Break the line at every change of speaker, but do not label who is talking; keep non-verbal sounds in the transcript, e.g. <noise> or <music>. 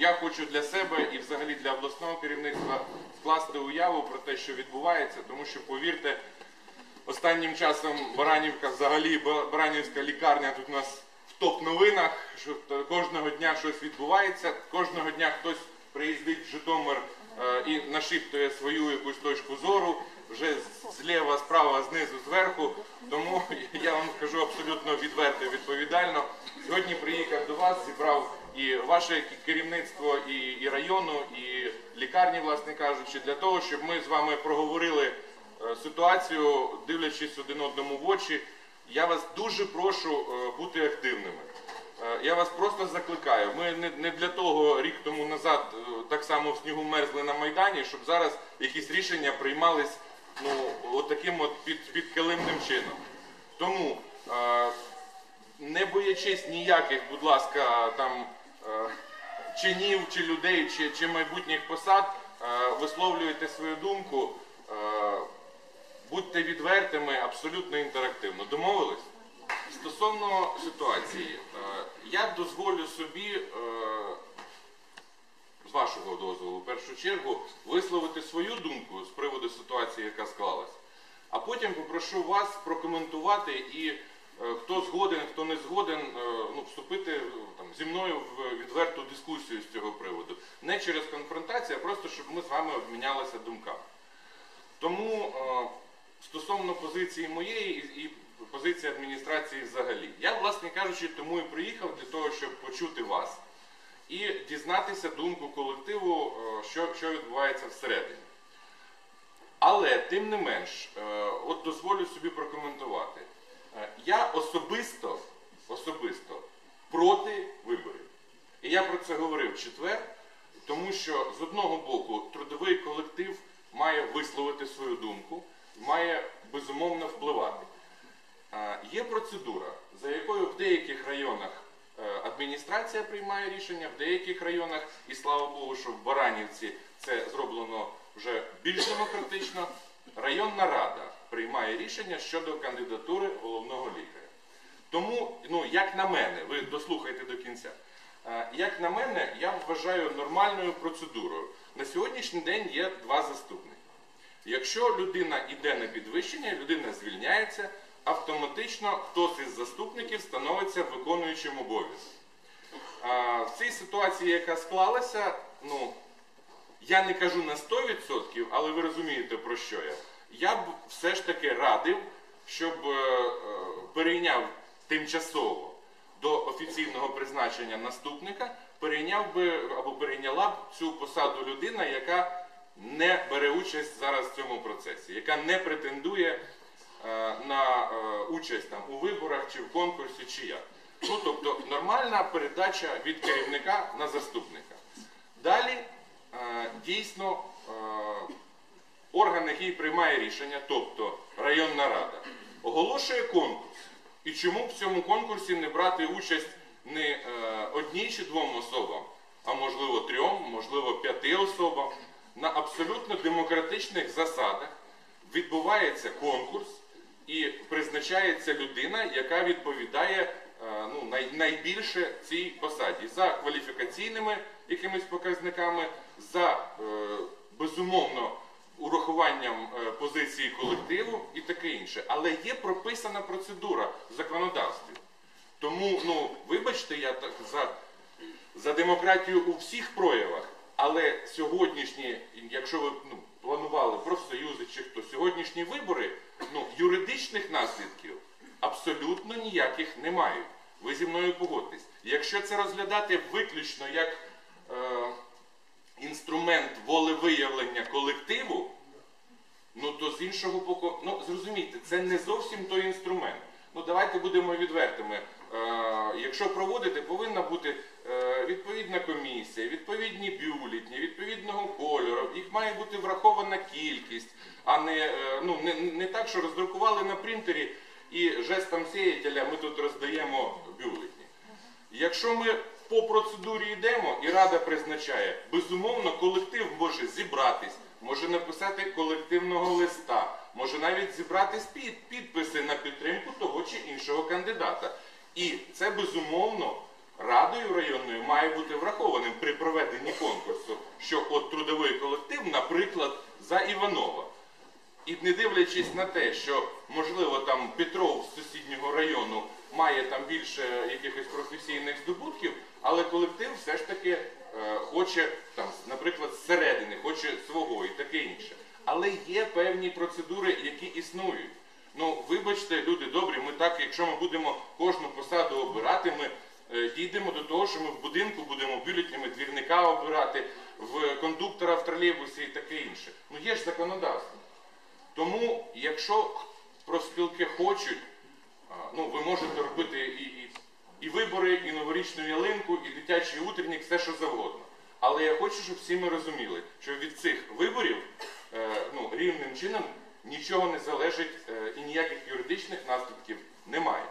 я хочу для себе і взагалі для обласного керівництва скласти уяву про те, що відбувається, тому що повірте, останнім часом Баранівка, взагалі Баранівська лікарня тут у нас в топ-новинах, що кожного дня щось відбувається, кожного дня хтось приїздить в Житомир е, і нашіптує свою якусь точку зору, вже зліва, справа, знизу, зверху. Тому <laughs> я вам скажу абсолютно відверто і відповідально. Сьогодні приїхав до вас, зібрав і ваше керівництво, і, і району, і лікарні, власне кажучи, для того, щоб ми з вами проговорили е, ситуацію, дивлячись один одному в очі. Я вас дуже прошу е, бути активними. Е, Я вас просто закликаю. Ми не, для того рік тому назад так само в снігу мерзли на Майдані, щоб зараз якісь рішення приймались ну, от от під, підкилимним чином. Тому, не боячись ніяких, будь ласка, там чинів чи людей, чи, чи майбутніх посад, е, висловлюйте свою думку, е, будьте відвертими, абсолютно інтерактивно. Домовились? Стосовно ситуації, е, я дозволю собі, е, з вашого дозволу, в першу чергу, висловити свою думку з приводу ситуації, яка склалась. А потім попрошу вас прокоментувати і е, хто згоден, хто не згоден, е, ну, вступити е, там, зі мною в відверту дискусію з цього приводу. Не через конфронтацію, а просто щоб ми з вами обмінялися думками. Тому е, стосовно позиції моєї і, позиції адміністрації взагалі, я, власне кажучи, тому і приїхав для того, щоб почути вас і дізнатися думку колективу, е, що, що відбувається всередині. Але тим не менш, е, от дозволю собі прокоментувати. Е, Я особисто, особисто проти виборів. І я про це говорив в четвер, тому що з одного боку трудовий колектив має висловити свою думку, має безумовно впливати. Є процедура, за якою в деяких районах е, адміністрація приймає рішення, в деяких районах, і слава Богу, що в Баранівці це зроблено вже більш демократично. Районна рада приймає рішення щодо кандидатури головного лікаря. Тому, ну, як на мене, ви дослухайте до кінця. Е, Як на мене, я вважаю нормальною процедурою. На сьогоднішній день є два заступники. Якщо людина йде на підвищення, людина звільняється, автоматично хтось із заступників становиться виконуючим обов'язок. В цій ситуації, яка склалася, ну, я не кажу на 100%, але ви розумієте про що я. Я б все ж таки радив, щоб е, е, перейняв тимчасово до офіційного призначення наступника, перейняв би або перейняла б цю посаду людина, яка не бере участь зараз в цьому процесі, яка не претендує е, на е, участь там, у виборах чи в конкурсі, чи як. Ну, тобто нормальна передача від керівника на заступника. Далі е, дійсно орган, який приймає рішення, тобто районна рада, оголошує конкурс. І чому в цьому конкурсі не брати участь не е, одній чи двом особам, а можливо трьом, можливо п'яти особам. На абсолютно демократичних засадах відбувається конкурс і призначається людина, яка відповідає е, ну, най- найбільше цій посаді за кваліфікаційними якимись показниками, за е, безумовно урахуванням е, позиції колективу і таке інше. Але є прописана процедура в законодавстві. Тому, ну, вибачте, я так за, за демократію у всіх проявах, але сьогоднішні, якщо ви ну, планували профсоюзи чи хто, сьогоднішні вибори, ну, юридичних наслідків абсолютно ніяких не мають. Ви зі мною погодьтесь. Якщо це розглядати виключно як е, інструмент волевиявлення колективу, Ну то з іншого боку, ну зрозумійте, це не зовсім той інструмент. Ну давайте будемо відвертими. Е, якщо проводити, повинна бути е, відповідна комісія, відповідні бюлетні, відповідного кольору. Їх має бути врахована кількість, а не, е, ну, не, не так, що роздрукували на принтері і жестом сіятеля ми тут роздаємо бюлетні. Якщо ми по процедурі йдемо і рада призначає, безумовно, колектив може зібратись, може написати колективного листа, може навіть зібрати під, підписи на підтримку того чи іншого кандидата. І це безумовно радою районною має бути врахованим при проведенні конкурсу, що от трудовий колектив, наприклад, за Іванова. І не дивлячись на те, що можливо там Петров з сусіднього району має там більше якихось професійних здобутків, але колектив все ж таки е, хоче там, наприклад, зсередини, хоче свого і таке інше. Але є певні процедури, які існують. Ну, вибачте, люди добрі, ми так, якщо ми будемо кожну посаду обирати, ми е, дійдемо до того, що ми в будинку будемо бюлетнями двірника обирати, в кондуктора в тролейбусі і таке інше. Ну є ж законодавство. Тому, якщо профспілки хочуть, ну ви можете робити і, і, і вибори, і новорічну ялинку, і дитячий утренник, все що завгодно. Але я хочу, щоб всі ми розуміли, що від цих виборів е, ну, рівним чином нічого не залежить е, і ніяких юридичних наслідків немає.